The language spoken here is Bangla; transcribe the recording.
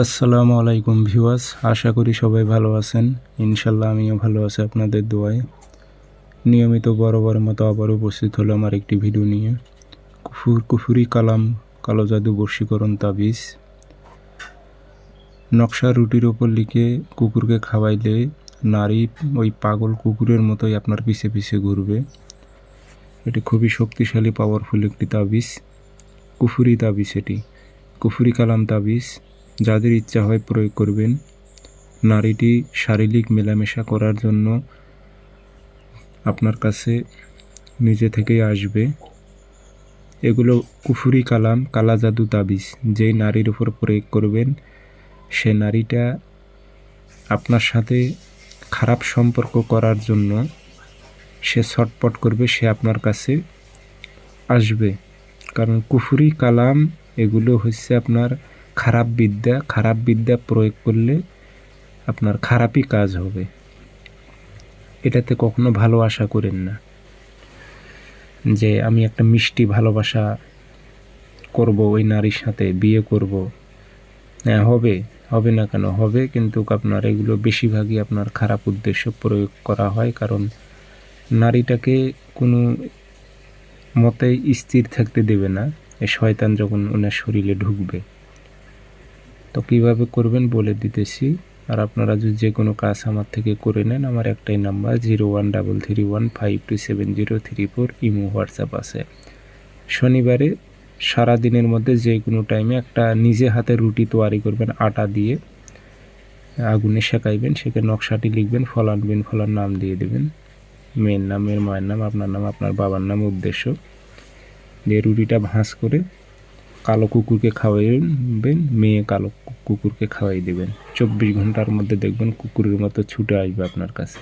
আসসালামু আলাইকুম ভিউয়ার্স, আশা করি সবাই ভালো আছেন। ইনশাল্লাহ আমিও ভালো আছি আপনাদের দোয়ায়। নিয়মিত বড় মতো আবার উপস্থিত হলো আমার একটি ভিডিও নিয়ে। কুফুর কুফুরি কালাম, কালো জাদু বর্ষীকরণ তাবিজ। নকশা রুটির ওপর লিখে কুকুরকে খাওয়াইলে নারী ওই পাগল কুকুরের মতোই আপনার পিছে পিছে ঘুরবে। এটি খুবই শক্তিশালী পাওয়ারফুল একটি তাবিজ। কুফুরি তাবিজ এটি। কুফুরি কালাম তাবিজ। যাদের ইচ্ছা হয় প্রয়োগ করবেন। নারীটি শারীরিক মেলামেশা করার জন্য আপনার কাছে নিজে থেকেই আসবে। এগুলো কুফুরি কালাম, কালা জাদু তাবিজ। যেই নারীর উপর প্রয়োগ করবেন, সে নারীটা আপনার সাথে খারাপ সম্পর্ক করার জন্য সে ছটপট করবে, সে আপনার কাছে আসবে। কারণ কুফুরি কালাম, এগুলো হচ্ছে আপনার খারাপ বিদ্যা খারাপ বিদ্যা প্রয়োগ করলে আপনার খারাপই কাজ হবে। এটাতে কখনো ভালো আশা করেন না। যে আমি একটা মিষ্টি ভালোবাসা করব, ওই নারীর সাথে বিয়ে করব। হ্যাঁ হবে হবে না কেন? হবে, কিন্তু আপনার এগুলো বেশিরভাগই আপনার খারাপ উদ্দেশ্য প্রয়োগ করা হয়, কারণ নারীটাকে কোনো মতেই স্থির থাকতে দেবে না। শয়তান যখন ওনার শরীরে ঢুকবে। তো কীভাবে করবেন বলে দিতেছি। আর আপনারা যদি যে কোনো কাজ আমার থেকে করে নেন, আমার একটাই number zero one double three one five two seven zero three four imo, WhatsApp আছে। শনিবারে সারা দিনের মধ্যে যে কোনো টাইমে একটা নিজে হাতে রুটি তৈরি করবেন, আটা দিয়ে। আগুনে শেখাইবেন সেকে নকশাটি লিখবেন ফল আনবেন ফলার নাম দিয়ে দেবেন। মেয়ের নাম, মেয়ের মায়ের নাম, আপনার নাম, আপনার বাবার নাম, উদ্দেশ্য। দিয়ে রুটিটা ভাঁজ করে কালো কুকুরকে খাওয়াইবেন, মেয়ে কালো কুকুরকে খাওয়াই দেবেন। চব্বিশ ঘণ্টার মধ্যে দেখবেন কুকুরের মতো ছুটে আসবে আপনার কাছে।